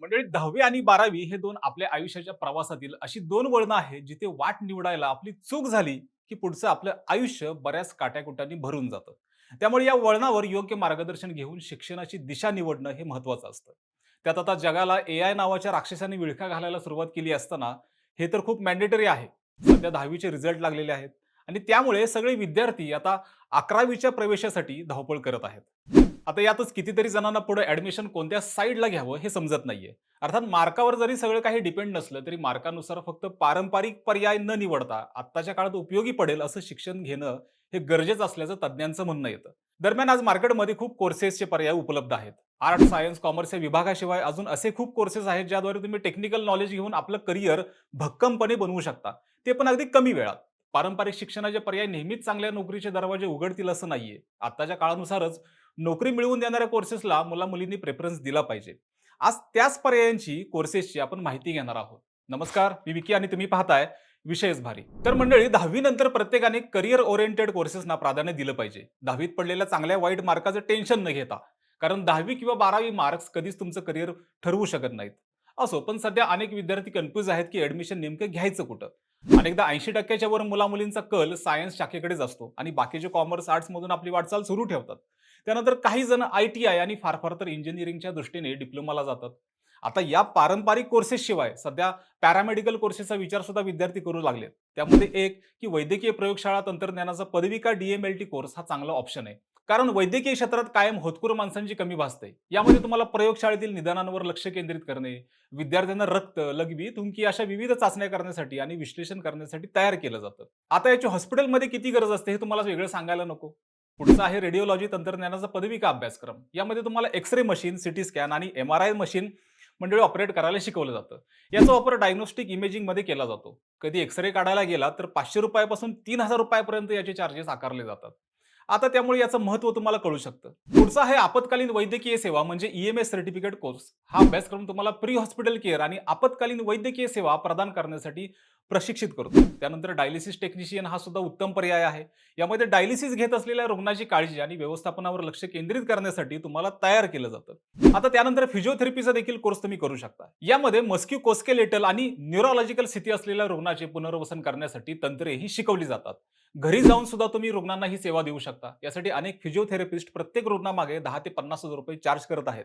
मंडळी दहावी आणि बारावी हे दोन आपल्या आयुष्याच्या प्रवासातील अशी दोन वळणं आहेत जिथे वाट निवडायला आपली चूक झाली की पुढचं आपलं आयुष्य बऱ्याच काट्याकुट्यांनी भरून जातं. त्यामुळे या वळणावर योग्य मार्गदर्शन घेऊन शिक्षणाची दिशा निवडणं हे महत्वाचं असतं. त्यात आता जगाला ए आय नावाच्या राक्षसाने विळखा घालायला सुरुवात केली असताना हे तर खूप मॅन्डेटरी आहे. सध्या दहावीचे रिझल्ट लागलेले आहेत. आणि त्यामुळे सगळे विद्यार्थी आता अकरावीच्या प्रवेशासाठी धावपळ करत आहेत. आता यातच कितीतरी जणांना पुढे ऍडमिशन कोणत्या साईडला घ्यावं हे समजत नाहीये. अर्थात मार्कावर जरी सगळं काही डिपेंड नसलं तरी मार्कानुसार फक्त पारंपरिक पर्याय न निवडता आत्ताच्या काळात उपयोगी पडेल असं शिक्षण घेणं हे गरजेचं असल्याचं तज्ज्ञांचं म्हणणं येतं. दरम्यान आज मार्केटमध्ये खूप कोर्सेसचे पर्याय उपलब्ध आहेत. आर्ट सायन्स कॉमर्स या विभागाशिवाय अजून असे खूप कोर्सेस आहेत ज्याद्वारे तुम्ही टेक्निकल नॉलेज घेऊन आपलं करिअर भक्कमपणे बनवू शकता. ते पण अगदी कमी वेळात. पारंपरिक शिक्षणाचे पर्याय नेहमीच चांगल्या नोकरीचे दरवाजे उघडतील असं नाहीये. आत्ताच्या काळानुसारच नोकरी मिळवून देणाऱ्या कोर्सेसला मुला मुलींनी प्रेफरन्स दिला पाहिजे. आज त्याच पर्यायांची कोर्सेसची आपण माहिती घेणार आहोत. नमस्कार मी विकी आणि तुम्ही पाहताय विषयच भारी. तर मंडळी दहावी नंतर प्रत्येकाने करिअर ओरिएंटेड कोर्सेसना प्राधान्य दिलं पाहिजे. दहावीत पडलेल्या चांगल्या वाईट मार्काचं टेन्शन न घेता. कारण दहावी किंवा बारावी मार्क्स कधीच तुमचं करिअर ठरवू शकत नाहीत. असो पण सध्या अनेक विद्यार्थी कन्फ्यूज आहेत की ऍडमिशन नेमकं घ्यायचं कुठं? अनेकदा ऐंशी टक्क्याच्या वर मुला मुलींचा कल सायन्स शाखेकडेच असतो. आणि बाकीचे कॉमर्स आर्ट्स मधून आपली वाटचाल सुरू ठेवतात. त्यानंतर काही जण आय टी आय आणि फार फार तर इंजिनिअरिंगच्या दृष्टीने डिप्लोमाला जातात. आता या पारंपरिक कोर्सेस शिवाय सध्या पॅरामेडिकल कोर्सेसचा विचार सुद्धा विद्यार्थी करू लागलेत. त्यामध्ये एक की वैद्यकीय प्रयोगशाळा तंत्रज्ञानाचा पदविका डीएमएलटी कोर्स हा चांगला ऑप्शन आहे. कारण वैद्यकीय क्षेत्रात कायम होतकरू माणसांची कमी भासते. यामध्ये तुम्हाला प्रयोगशाळेतील निदानांवर लक्ष केंद्रित करणे विद्यार्थ्यांना रक्त लघवी थुंकी अशा विविध चाचण्या करण्यासाठी आणि विश्लेषण करण्यासाठी तयार केलं जातं. आता याची हॉस्पिटलमध्ये किती गरज असते हे तुम्हाला वेगळं सांगायला नको. पुढचा आहे रेडिओलॉजी तंत्रज्ञानाचा पदविका अभ्यासक्रम. यामध्ये तुम्हाला एक्सरे मशीन सिटी स्कॅन आणि एम आर आय मशीन मंडळी ऑपरेट करायला शिकवलं जातं. याचा वापर डायग्नोस्टिक इमेजिंगमध्ये केला जातो. कधी एक्सरे काढायला गेला तर पाचशे रुपयापासून तीन हजार रुपयापर्यंत याचे चार्जेस आकारले जातात. आता त्यामुळे याचं महत्त्व तुम्हाला कळू शकतं. पुढचा आहे आपत्कालीन वैद्यकीय सेवा म्हणजे ईएमएस सर्टिफिकेट कोर्स हा अभ्यासक्रम तुम्हाला प्री हॉस्पिटल केअर आणि आपत्कालीन वैद्यकीय सेवा प्रदान करण्यासाठी प्रशिक्षित करतो. त्यानंतर डायलिसिस टेक्निशियन हा सुद्धा उत्तम पर्याय आहे. यामध्ये डायलिसिस घेत असलेल्या रुग्णाची काळजी आणि व्यवस्थापनावर लक्ष केंद्रित करण्यासाठी तुम्हाला तयार केलं जातं. आता त्यानंतर फिजिओथेरपीचा देखील कोर्स तुम्ही करू शकता. यामध्ये मस्क्यू कोस्केलेटल आणि न्यूरोलॉजिकल स्थिती असलेल्या रुग्णाचे पुनर्वसन करण्यासाठी तंत्रे ही शिकवली जातात. घरी जाऊन सुद्धा तुम्ही रुग्णांना ही सेवा देऊ शकता. यासाठी अनेक फिजिओथेरपिस्ट प्रत्येक रुग्णामागे दहा ते पन्नास हजार रुपये चार्ज करत आहेत.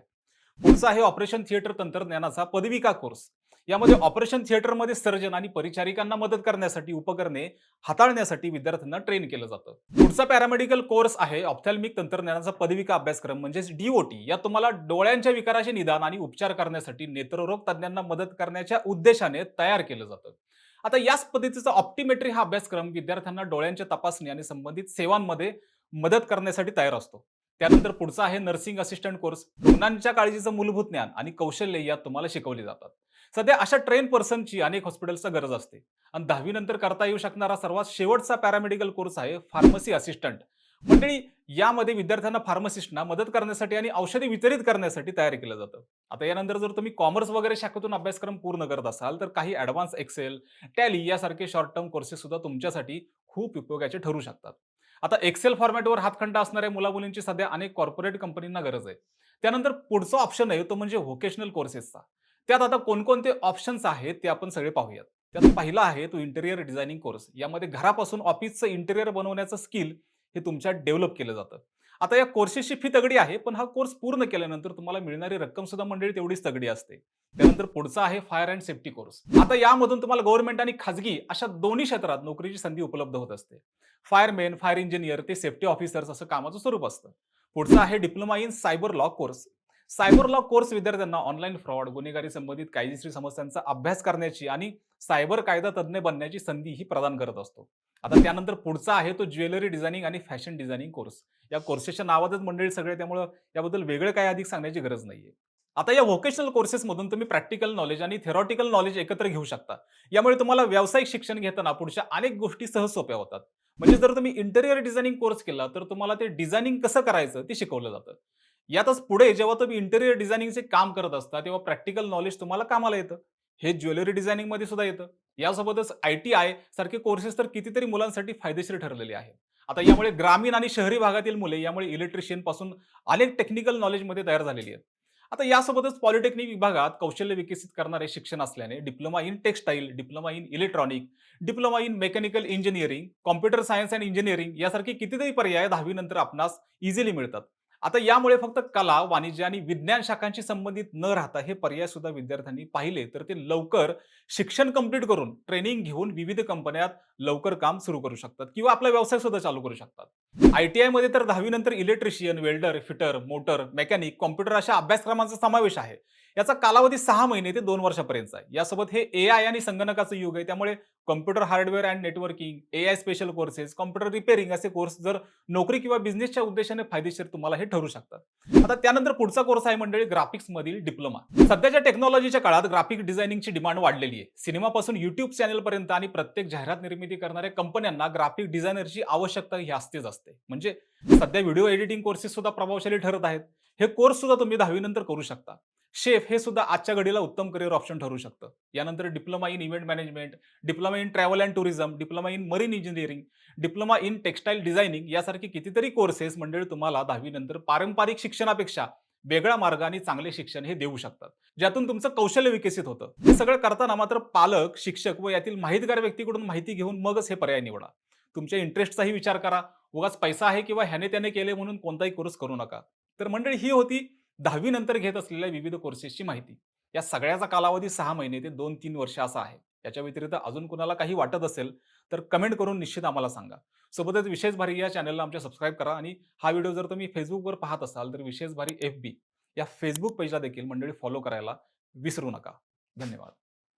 पुढचा आहे ऑपरेशन थिएटर तंत्रज्ञानाचा पदविका कोर्स यामध्ये ऑपरेशन थिएटरमध्ये सर्जन आणि परिचारिकांना मदत करण्यासाठी उपकरणे हाताळण्यासाठी विद्यार्थ्यांना ट्रेन केलं जातं. पुढचा पॅरामेडिकल कोर्स आहे ऑप्थॅल्मिक तंत्रज्ञानाचा पदविका अभ्यासक्रम म्हणजेच डीओटी या तुम्हाला डोळ्यांच्या विकाराचे निदान आणि उपचार करण्यासाठी नेत्ररोग तज्ज्ञांना मदत करण्याच्या उद्देशाने तयार केलं जातं. आता याच पद्धतीचा ऑप्टिमेट्री हा अभ्यासक्रम विद्यार्थ्यांना डोळ्यांच्या तपासणी आणि संबंधित सेवांमध्ये मदत करण्यासाठी तयार असतो. त्यानंतर पुढचा आहे नर्सिंग असिस्टंट कोर्स रुग्णांच्या काळजीचं मूलभूत ज्ञान आणि कौशल्य यात तुम्हाला शिकवली जातात. सध्या अशा ट्रेन पर्सनची अनेक हॉस्पिटल्सचा गरज असते. आणि दहावी नंतर करता येऊ शकणारा सर्वात शेवटचा पॅरामेडिकल कोर्स आहे फार्मसी असिस्टंट मंडळी यामध्ये विद्यार्थ्यांना फार्मसिस्टना मदत करण्यासाठी आणि औषधी वितरित करण्यासाठी तयार केलं जातं. आता यानंतर जर तुम्ही कॉमर्स वगैरे शाखेतून अभ्यासक्रम पूर्ण करत असाल तर काही ॲडव्हान्स एक्सेल टॅली यासारखे शॉर्ट टर्म कोर्सेस सुद्धा तुमच्यासाठी खूप उपयोगाचे ठरू शकतात. आता एक्सेल फॉर्मॅटवर हातखंडा असणाऱ्या मुलामुलींची सध्या अनेक कॉर्पोरेट कंपनींना गरज आहे. त्यानंतर पुढचा ऑप्शन आहे तो म्हणजे व्होकेशनल कोर्सेसचा. त्यात आता कोणकोणते ऑप्शन्स आहेत ते आपण सगळे पाहूयात. त्यात पहिला आहे तो इंटेरियर डिझायनिंग कोर्स. यामध्ये घरापासून ऑफिसचं इंटेरियर बनवण्याचं स्किल हे तुमच्यात डेव्हलप केलं जातं. आता या कोर्सेसची फी तगडी आहे पण हा कोर्स पूर्ण केल्यानंतर तुम्हाला मिळणारी रक्कम सुद्धा मंडळी तेवढीच तगडी असते. त्यानंतर पुढचा आहे फायर अँड सेफ्टी कोर्स. आता यामधून तुम्हाला गव्हर्नमेंट आणि खाजगी अशा दोन्ही क्षेत्रात नोकरीची संधी उपलब्ध होत असते. फायरमॅन फायर इंजिनियर ते सेफ्टी ऑफिसर्स असं कामाचं स्वरूप असतं. पुढचं आहे diploma in cyber law course. Cyber law course विद्यार्थ्यांना ऑनलाईन फ्रॉड गुन्हेगारी संबंधित कायदेशीर समस्यांचा अभ्यास करण्याची आणि सायबर कायदा तज्ज्ञ बनण्याची संधी ही प्रदान करत असतो. आता त्यानंतर पुढचा आहे तो ज्वेलरी डिझायनिंग आणि फॅशन डिझायनिंग कोर्स. या कोर्सेसच्या नावातच मंडळी सगळे त्यामुळं याबद्दल वेगळं काय अधिक सांगण्याची गरज नाहीये. आता या व्होकेशनल कोर्सेसमधून तुम्ही प्रॅक्टिकल नॉलेज आणि थेरॉटिकल नॉलेज एकत्र घेऊ शकता. यामुळे तुम्हाला व्यावसायिक शिक्षण घेताना पुढच्या अनेक गोष्टी सहज सोप्या होतात. म्हणजे जर तुम्ही इंटेरियर डिझायनिंग कोर्स केला तर तुम्हाला ते डिझायनिंग कसं करायचं ते शिकवलं जातं. यातच पुढे जेव्हा तुम्ही इंटेरियर डिझायनिंगचे काम करत असता तेव्हा प्रॅक्टिकल नॉलेज तुम्हाला कामाला येतं. हे ज्वेलरी डिझायनिंगमध्ये सुद्धा येतं. यासोबतच आय टी आय सारखे कोर्सेस तर कितीतरी मुलांसाठी फायदेशीर ठरलेले आहेत. आता यामुळे ग्रामीण आणि शहरी भागातील मुले यामुळे इलेक्ट्रिशियनपासून अनेक टेक्निकल नॉलेजमध्ये तयार झालेली आहेत. आता यासोबतच पॉलिटेक्निक विभागात कौशल्य विकसित करणारे शिक्षण असल्याने diploma in textile diploma in electronic diploma in mechanical engineering computer science and engineering यासारखे कितीतरी पर्याय दहावीनंतर आपणास इझिली मिळतात. आता यामुळे फक्त कला वाणिज्य आणि विज्ञान शाखांशी संबंधित न राहता हे पर्याय सुद्धा विद्यार्थ्यांनी पाहिले तर ते लवकर शिक्षण कंप्लीट करून ट्रेनिंग घेऊन विविध कंपन्यात लवकर काम सुरू करू शकतात किंवा आपला व्यवसाय सुद्धा चालू करू शकतात. आय टी आयमध्ये तर दहावी नंतर electrician welder fitter motor mechanic computer अशा अभ्यासक्रमांचा समावेश आहे. याचा कालावधी सहा महिने ते दोन वर्षापर्यंतचा आहे. यासोबत हे ए आय आणि संगणकाचं युग आहे. त्यामुळे computer hardware and networking A I special courses computer repairing असे कोर्स जर नोकरी किंवा बिझनेसच्या उद्देशाने फायदेशीर तुम्हाला हे ठरू शकतात. आता त्यानंतर पुढचा कोर्स आहे मंडळी ग्राफिक्स मधील डिप्लोमा. सध्याच्या टेक्नॉलॉजीच्या काळात ग्राफिक डिझायनिंगची डिमांड वाढलेली आहे. सिनेमापासून युट्यूब चॅनल पर्यंत आणि प्रत्येक जाहिरात निर्मिती करणाऱ्या कंपन्यांना ग्राफिक डिझायनरची आवश्यकता ही असतेच असते. म्हणजे सध्या व्हिडिओ एडिटिंग कोर्सेस सुद्धा प्रभावशाली ठरत आहेत. हे कोर्स सुद्धा तुम्ही दहावी नंतर करू शकता. शेफ हे सुद्धा आजच्या घडीला उत्तम करिअर ऑप्शन ठरू शकतं. यानंतर diploma in event management diploma in travel and tourism diploma in marine engineering diploma in textile designing यासारखी कितीतरी कोर्सेस मंडळी तुम्हाला दहावीनंतर पारंपरिक शिक्षणापेक्षा वेगळ्या मार्गाने चांगले शिक्षण हे देऊ शकतात. ज्यातून तुमचं कौशल्य विकसित होतं. हे सगळं करताना मात्र पालक शिक्षक व यातील माहितगार व्यक्तीकडून माहिती घेऊन मगच हे पर्याय निवडा. तुमच्या इंटरेस्टचाही विचार करा. उगाच पैसा आहे किंवा ह्याने त्याने केले म्हणून कोणताही कोर्स करू नका. तर मंडळी ही होती दहावी नंतर घेत असलेल्या विविध कोर्सेसची माहिती. या सगळ्याचा कालावधी सहा महिने ते दोन तीन वर्ष असा आहे. याच्या व्यतिरिक्त अजून कुणाला काही वाटत असेल तर कमेंट करून निश्चित आम्हाला सांगा. सोबतच विशेष भारी या चॅनलला आमच्या सबस्क्राईब करा आणि हा व्हिडिओ जर तुम्ही फेसबुकवर पाहत असाल तर विशेष भारी एफ बी या फेसबुक पेजला देखील मंडळी फॉलो करायला विसरू नका. धन्यवाद.